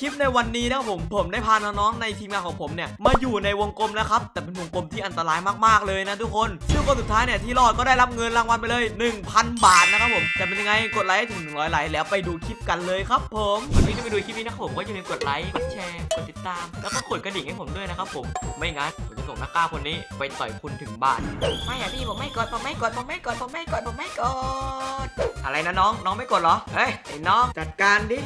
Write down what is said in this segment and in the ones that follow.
คลิปในวันนี้นะครับผมผมได้พาน้องๆในทีมงานของผมเนี่ยมาอยู่ในวงกลมแล้วครับแต่เป็นวงกลมที่อันตรายมากๆเลยนะทุกคนซึ่งคนสุดท้ายเนี่ยที่รอดก็ได้รับเงินรางวัลไปเลย 1,000 บาทนะครับผมจะเป็นยังไงกดไลค์ให้ถึง100ไลค์แล้วไปดูคลิปกันเลยครับ ผมวันนี้จะไปดูคลิปนี้นะครับผมก็อย่าลืมกดไลค์กดแชร์กดติดตาม แล้วก็กดกระดิ่งให้ผมด้วยนะครับผมไม่งั้นผมจะส่งนักกล้าคนนี้ไปต่อยคุณถึงบ้านไม่อะพี่ผมไม่กดผมไม่กดผมไม่กดผมไม่กดผมไม่กดอะไรนะน้องน้องไม่กดเหรอเฮ้ยไอ้น้องจัดการดิ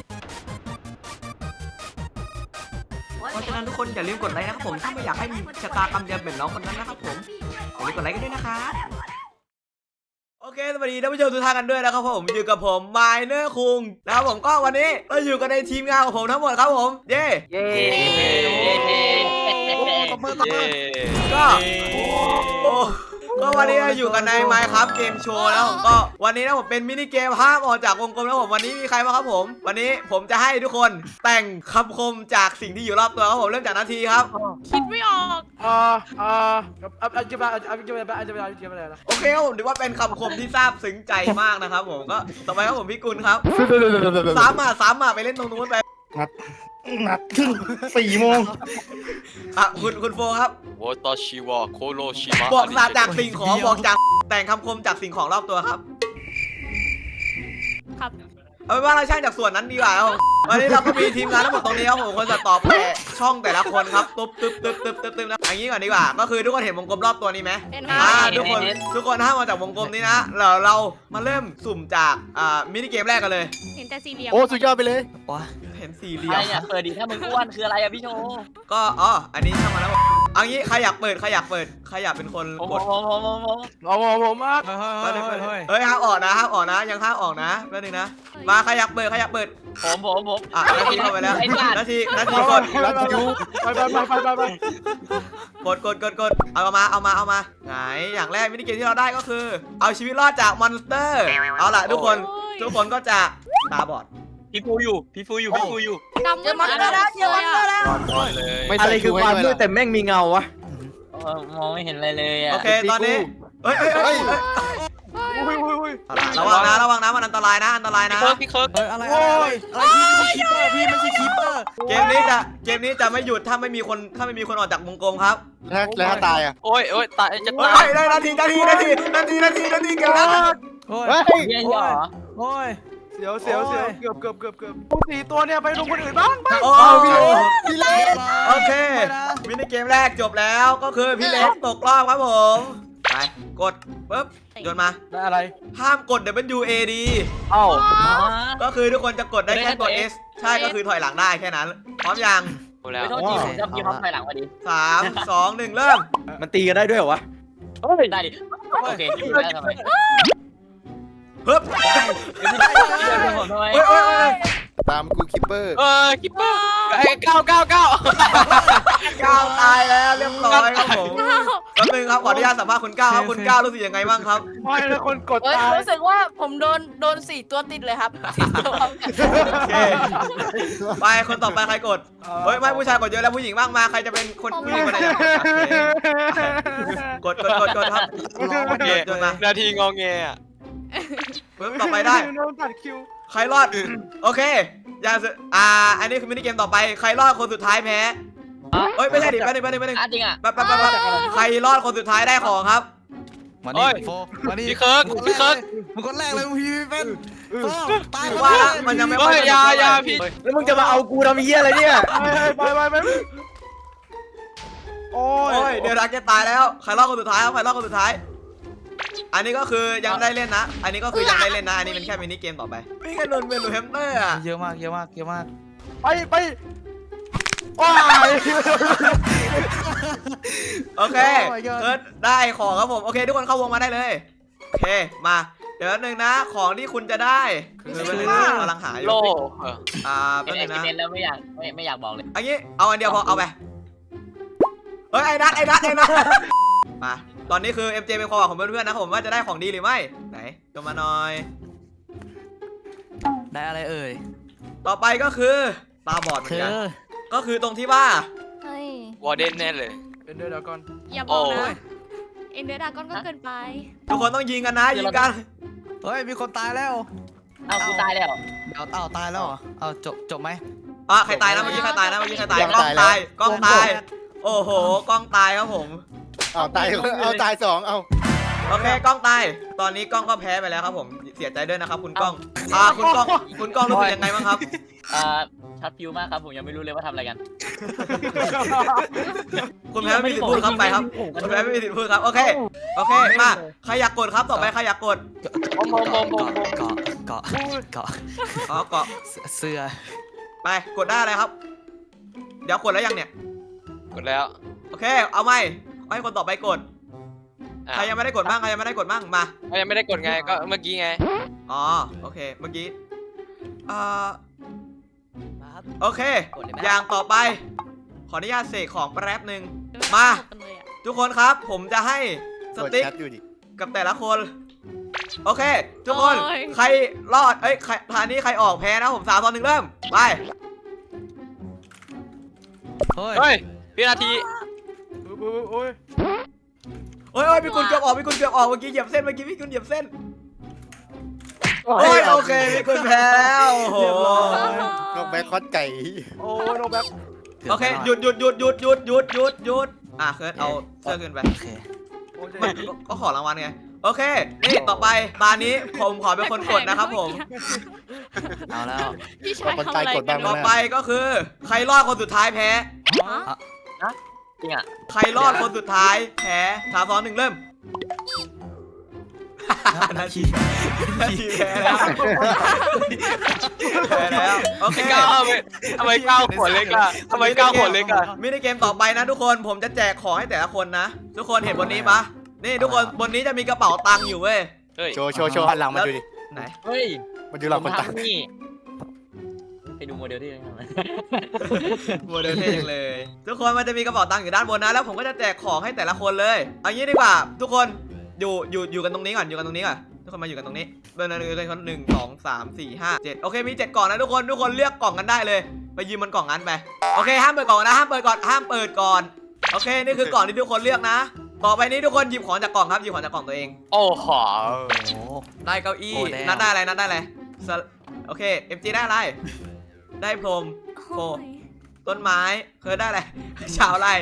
นั้นทุกคนอย่าลืมกดไลค์นะครับผมถ้าไม่อยากให้มีชะตากรรมเดียวเป็นน้องคนนั้นนะครับผมอย่าลืมกดไลค์กันด้วยนะครับโอเคสวัสดีท่านผู้ชมทุกท่านกันด้วยนะครับผมอยู่กับผมไมเนอร์คุงนะครับผมก็วันนี้เราอยู่กันในทีมงานของผมทั้งหมดครับผม เย้เย้ตบมือตบมือก็โอ้ ก็วันนี้เราอยู่กันใน Minecraft Game Show แล้วผมก็วันนี้นะผมเป็นมินิเกมห้ามออกจากวงกลมแล้วผมวันนี้มีใครบ้างครับผม วันนี้ผมจะให้ทุกคนแต่งคำคมจากสิ่งที่อยู่รอบตัวครับผมเริ่มจากนาทีครับ คิดไม่ออกอ่าอ่าอ่าจะไปจะไปจะไปจะไปจะไปอะไรนะโอเคครับผมถือว่าเป็นคำคมที่ซาบซึ้งใจมากนะครับผมก็ต่อไปครับผมพี่กุลครับสามอะสามอะไปเล่นตรงนู้นไป นัดครึ่งสี่โมงอะคุณคุณโฟครับ วอตาชิวะโคโรชิมะบอกศาสตร์จากสิ่งของบอกจากแต่งคำคมจากสิ่งของรอบตัวครับ ครับ เอาเป็นว่าเราช่างจากส่วนนั้นดีกว่าครับผมวันนี้เราก็มีทีมงานทั้งหมดตรงนี้ครับผมคนจะตอบแปะช่องแต่ละคนครับตุ๊บตุ๊บตุ๊บตุ๊บตุ๊บตุ๊บนะอย่างนี้ก่อนดีกว่า ก็คือทุกคนเห็นวงกลมรอบตัวนี้ไหมเป็นอ่าทุกคนทุกคนห้ามมาจากวงกลมนี้นะเราเรามาเริ่มสุ่มจากอ่ามินิเกมแรกกันเลย เห็นแต่สี่เหลี่ยมโอ้สุดยอดไปเลย เห็นสี่เหลี่อะยไรมเนี่ยเปิดดิถ้ามึงอ้วนคืออะไรอะพี่โชว์ก็อ๋ออันนี้ช่างมาแล้วเอางี้ใครอยากเปิดใครอยากเปิดใครอยากเป็นคนผมกผดมผมผมผมเอาผมผมอะเฮ้ยเฮ้ยเฮ้ยห้ามออกนะห้ามออกนะ ยังห้ามออกนะแป๊บนึงนะมาใครอยากเปิดใครอยากเปิดผมผมผมอะนาทีเข้าไปแล้วไอ้สัตว์นาทีนาทีกดไปไปไปไปไปไปกดกดกดกดเอามาเอามาเอามาไหนอย่างแรกมินิเกมที่เราได้ก็คือ เอาชีวิตรอดจากมอนสเตอร์ เอาล่ะทุกคนทุกคนก็จะตาบอด พี่ฟูอยู่พี่ฟูอยู่พี่ฟูอยู่ดำเจอมันแล้วเจอมันแล้วเลย ไม่อะไรใส่คือความมืดแต่แม่งมีเงาวะ เออมองไม่เห็นอะไรเลยอะโอเคตอนนี้เฮ้ยเฮ้ยเฮ้ยเฮ้ยอุ้ยอุ้ยอุ้ยเอาล่ะระวังนะระวังนะมันอันตรายนะอันตรายพี่นะเคิร์กพี่เคิร์กเฮ้ยอะไรอะไรอะไรอะไรพี่ไม่ใช่คีเปอร์พี่ไม่ใช่คีเปอร์เกมนี้จะเกมนี้จะไม่หยุดถ้าไม่มีคนถ้าไม่มีคนออกจากวงกลมครับแล้วแล้วถ้าตายอะโอ้ยโอ้ยตายจะเฮ้ตายยได้นาทีนาทีนาทีนาทีนาทีนาทีเกือบแล้วโอ้ยเฮ้ยเย็นเหรอโอ้ย เสียวเสียวเสียวเกือบเกือบเกือบเกือบสี่ตัวเนี่ยไปลงคนอื่นบ้างโอ้พี่พี่เล็กพี่เล็กโอเคมินิเกมแรกจบแล้วก็คือพี่เล็กตกรอบครับผมไปกดปุ๊บโยนมา ได้อะไร ห้ามกด W A D เอ้าอ๋อก็คือทุกคนจะกดได้แค่ตัว S ใช่ก็คือถอยหลังได้แค่นั้น พร้อมยังหมดแล้วไม่โทษทีผมจะพี่เขาถอยหลังพอดีสามสองหนึ่งเริ่ม มันตีกันได้ด้วยเหรอวะเฮ้ยได้ดิโอเคอยู่ได้ทำไม ฮึบเดี๋ยวพี่ได้ผมทำไมเฮ้ยเฮ้ยเฮ้ยตามกูคิปเปอร์เออคิปเปอร์ไอ้เก้าเก้าเก้า ก้าวตายแล้วเรียบร้อยครับผมแป๊บนึงครับขออนุญาตสัมภาษณ์คุณก้าวครับคุณก้าวรู้สึกยังไงบ้างครับไม่แล้วคนกดเอ้ยตายรู้สึกว่าผมโดนโดนสี่ตัวติดเลยครับสี่ตัวพร้อมกันโอเคไปคนต่อไปใครกดเฮ้ยไม่ผู้ชายกดเยอะแล้วผู้หญิงบ้างมาใครจะเป็นคนผู้หญิงคนไหนจะกดโอเคกดกดกดครับ โอเคโยนมานาทีงอแงอะ ปึ๊บต่อไปได้ โดนตัดคิวใครรอด โอเค อย่าสึอ่า อันนี้คือมินิเกมต่อไป ใครรอดคนสุดท้ายแพ้เอ้ย ไม่ใช่ดิแป๊บนึงแป๊บนึงแป๊บนึงอะจริงอะ แป๊บแป๊บแป๊บแป๊บใครรอดคนสุดท้ายได้ของครับ มานี่โฟมานี่พี่เคิร์กพี่เคิร์ก มึงคนแรกเลยมึงพี่เป็นโฟตายว่าแล้วมันยังไม่ค่เฮ้อยยอยาอยาพี่แล้วมึงจะมาเอากูทำเหี้ยอะไรเนี่ยไปไปไปไปโอ้โอ้ยยเดี๋ยวรักจะตายแล้ว ใครรอดคนสุดท้ายครับ ใครรอดคนสุดท้าย อันนี้ก็คือยังได้เล่นนะ อันนี้ก็คือยังได้เล่นนะ อันนี้เป็นแค่มินิเกมต่อไปนี่กันนนเป็นหนูแฮมสเตอร์อะเยอะมากเยอะมากเยอะมากไปไปว้ายโอเคเอิร์ธได้ของครับผมโอเค ทุกคนเข้าวงมาได้เลยโอเคมาเดี๋ยวแป๊บนึงนะ ของที่คุณจะได้คือเป็นกำลังหาอยู่โลเอออ่าเป็แป๊นบเอ็นึงนะกซ์เมนแล้วไม่อยากไม่ไม่อยากบอกเลยอันนี้เอาอันเดียวพอเอาไปเฮ้ยไอ้นัทไอ้นัทไอ้นัทมา ตอนนี้คือ MJ เป็นความหวังของเพื่อนๆนะครับผมว่าจะได้ของดีหรือไม่ ไหนจงมาหน่อย ได้อะไรเอ่ยต่อไปก็คือตาบอดเหมือเธนกัน อ ก็คือตรงที่ว่า เฮ้ยวอร์เดนแน่เลยเดี๋ยวเดี๋ยวก่อนอย่าบอกโอ้นะเอ็นเดอร์ดากอนก็เกินไป ทุกคนต้องยิงกันนะ ยิงกัน เฮ้ย มีคนตายแล้วเอ้ากูตายแล้วเอาเอาตายแล้วเหรอเอาจบจบไหม อะใครตายนะเมื่อกี้ใครตายนะเมื่อกี้ใครตายยังกล้องตายตายแล้วกล้องตาย โอ้โหกล้องตายครับผม เอาตายเอาตายสองเอาโอเคกล้องตาย ตอนนี้กล้องก็แพ้ไปแล้วครับผม เสียใจด้วยนะครับ คุณกล้องอ่าคุณกล้อง คุณกล้องรู้สึกยังไงบ้างครับ เอ่อชัดฟิวมากครับผมยังไม่รู้เลยว่าทำอะไรกัน คุณแพ้ไม่มีสิทธิ์พูดครับไปครับ คุณแพ้ไม่มีสิทธิ์พูดครับ โอเค โอเค มา ใครอยากกดครับ ต่อไปใครอยากกด ผมผมผมผมผมเกาะเกาะเกาะอ๋อเกาะ เสื้อ ไป กดได้อะไรครับ เดี๋ยวกดแล้วยังเนี่ย กดแล้ว โอเค เอาไหม ให้คนต่อไปกดอะใครยังไม่ได้กดบ้างใครยังไม่ได้กดบ้างมายังไม่ได้กดไงก็เมื่อกี้ไง อ๋อ โอเค เมื่อกี้เอ่อมาครับ โอเค กดเลยไหม อย่างต่อไป ขออนุญาตเสกของแป๊บหนึ่ง มากันเลยอะทุกคนครับ ผมจะให้สกดติ๊ก แชทอยู่ดิกับแต่ละคน โอเค ทุกคน โอ้ย ใครรอด เอ้ยใครทานนี้ใครออกแพ้นะผมสามตอนหนึ่งเริ่ม ไป เฮ้ย เฮ้ยพี่นาที โอ้ยโอ้ยโอ้ยพี่คุณเกือบออกพี่คุณเกือบออกเมื่อกี้เหยียบเส้นเมื่อกี้พี่คุณเหยียบเส้นโอ้ยโอเคพี่คุณแพ้โอ้โหก็แบ็คคอตไก่โอ้ยโนแบบโอเคหยุดหยุดหยุดหยุดหยุดหยุดหยุดหยุดอะเคิร์ดเอาเสื้อขึ้นไปโอเคโอ้ยมันก็ก็ขอรางวัลไงโอเคนี่ต่อไปตานี้ผมขอเป็นคนกดนะครับผมเอาแล้วพี่ชายทำอะไรกันต่อไปก็คือ ใครรอดคนสุดท้ายแพ้จริ งอะใครรอดคนสุดท้ายแพ้สามสองหนึ่งเริ่มนาทีนาทีแพ้แล้วแพ้แล้วโอเค ก้าวทำไมทำไมก้าวหัวเล็กอะทำไมก้าวหัวเล็กอะมินิเกมต่อไปนะทุกคนผมจะแจกของให้แต่ละคนนะ ทุกคนเห็นบนนี้ปะนี่ทุกคนบนนี้จะมีกระเป๋าตังค์อยู่เว้ย เฮ้ยโชว์โชว์โชว์หันหลังมาดูดิ ไหน เฮ้ยมาดูเราคนตังผมทำนี่ ไปดูโมเดลที่ทำโมเดลเท่จังเลย ทุกคนมันจะมีกระเป๋าตังค์อยู่ด้านบนนะ แล้วผมก็จะแจกของให้แต่ละคนเลยเอางี้ดีกว่า ทุกคนอยู่อยู่อยู่กันตรงนี้ก่อนอยู่กันตรงนี้ก่อนทุกคนมาอยู่กันตรงนี้เดินเดินเดินเดินหนึ่งสองสามสี่ห้าเจ็ดโอเคมีเจ็ดกล่องนะทุกคนทุกคนเลือกกล่องกันได้เลยไปยืมมันกล่องนั้นไปโอเคห้ามเปิดกล่องนะห้ามเปิดก่อนห้ามเปิดก่อนโอเคนี่คือกล่องที่ทุกคนเลือกนะ ต่อไปนี้ทุกคนหยิบของจากกล่องครับหยิบของจากกล่องตัวเอง โอ้โห ได้เก้าอี้โอ้แดงนัดได้อะไรนัดได้อะไรสะโอเคเอ็มจีได้อะไร ได้พรมโอ้ต้นไม้เคยได้อะไรชาวไร่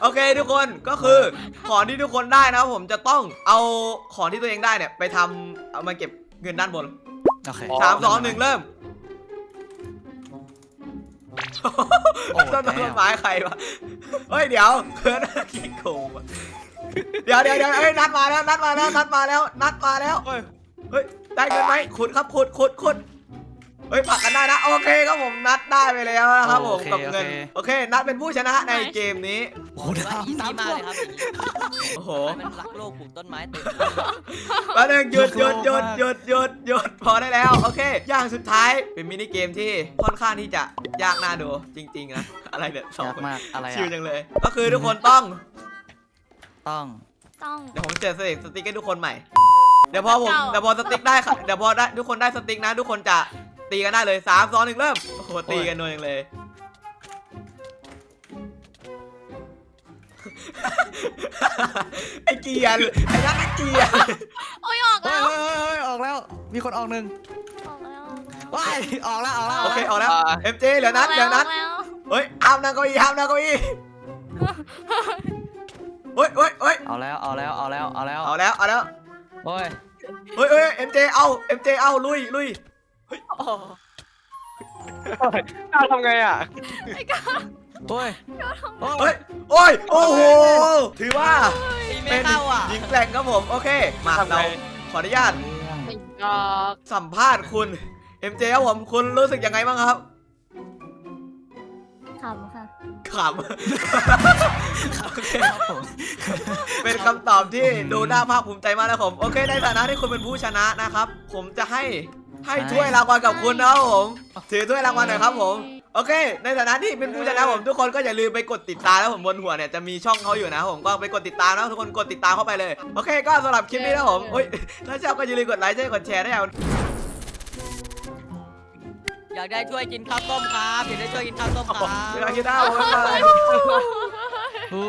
โอเคทุกคนก็คือของที่ทุกคนได้นะครับผมจะต้องเอาของที่ตัวเองได้เนี่ยไปทำเอามาเก็บเงินด้านบนโอเคสามสองหนึ่งเริ่มโอ้ต้นแต้มไม้ใครวะเฮ้ยเดี๋ยวเคิร์ดขี้โกงว่ะเดี๋ยวเดี๋ยวเดี๋ยวเอ้ยนัดมาแล้วนัดมาแล้วนัดมาแล้วนัดมาแล้วโอ้ยเฮ้ยได้เงินไหมขุดครับขุดขุดขุด เฮ้ยผลักกันได้นะโอเคครับผมนัดได้ไปแล้วนะครับผมโอเคกับเงินโอเคโอเค นัดเป็นผู้ชนะในเกมนี้โอ้โหดาวอีซี่มากเลยครับโอ้โหมันรักโลกปลูกต้นไม้เต็มแล้วหนึ่งหยุดหยุดหยุดหยุดหยุดหยุดพอได้แล้วโอเคอย่างสุดท้ายเป็นมินิเกมที่ค่อนข้างที่จะยากน่าดูจริงๆนะอะไรเนี่ยสองยากคนมากอะไรชิวอะจังเลย ก็คือทุกคนต้อง ต้องต้องเดี๋ยวผมเจอสติ๊กสติ๊กให้ทุกคนใหม่เดี๋ยวพอผมเก่าเดี๋ยวพอสติ๊กได้ค่ะเดี๋ยวพอได้ทุกคนได้สติ๊กนะ ทุกคนจะ ตีกันได้เลยสามสองหนึ่งเริ่มโอ้โหตีกันนัวอย่างเลย ไอ้เกียร์ไอ้นัทไอ้เกียร์โอ้ยออกเฮ้แล้ยว เฮ้ยเฮ้ยออกแล้ว มีคนออกหนึ่งออกแล้วว้ายออกแล้วออกแล้วโอเคออกแล้วเอ็มเจเหลือนัทเหลือนัทกแล้วเฮ้ยห้ามนั่งเก้าอี้ห้ามนั่งเก้าอี้เฮ้ยเฮ้ยเฮ้ยเอาแล้วเอาแล้วเอาแล้วเอาแล้วเอาแล้วเอาแล้ว โอ้ยเฮ้ยเฮ้ยเอ็มเจเอาเอ็มเจเอาลุยลุย ก้าวทำไงอะโอ้ยโอ้เฮ้ยยโอ้ยโอ้โหถือว่าตีไม่เป็นเข้าอะหญิงแกร่งครับผมโอเค มาทำไงเราขออนุญาตออกสัมภาษณ์คุณเอ็มเจครับผมคุณรู้สึกยังไงบ้างครับขำค่ะ ขำโอเค ครับผม เป็นคำตอบที่ดูน่าภาคภูมิใจมากนะครับผม โอเค ในฐานะที่คุณเป็นผู้ชนะนะครับ ผมจะให้ ให้ถ้วยรางวัลกับคุณนะครับผม ถือถ้วยรางวัลหน่อยครับผม โอเค ในฐานะที่เป็นผู้ชนะผมทุกคนก็อย่าลืมไปกดติดตามนะผมบนหัวเนี่ยจะมีช่องเขาอยู่นะครับผมก็ไปกดติดตามนะทุกคนกดติดตามเข้าไปเลย โอเคก็สำหรับคลิปนี้นะผมเฮ้ยถ้าชอบก็อย่าลืมกดไลค์ใช่กดแชร์ได้วยเอาอยากได้ช่วยกินข้าวต้มครับอยากได้ช่วยกินข้าวต้มครับเวลาคิดได้ผมบ๊ายบายโอ้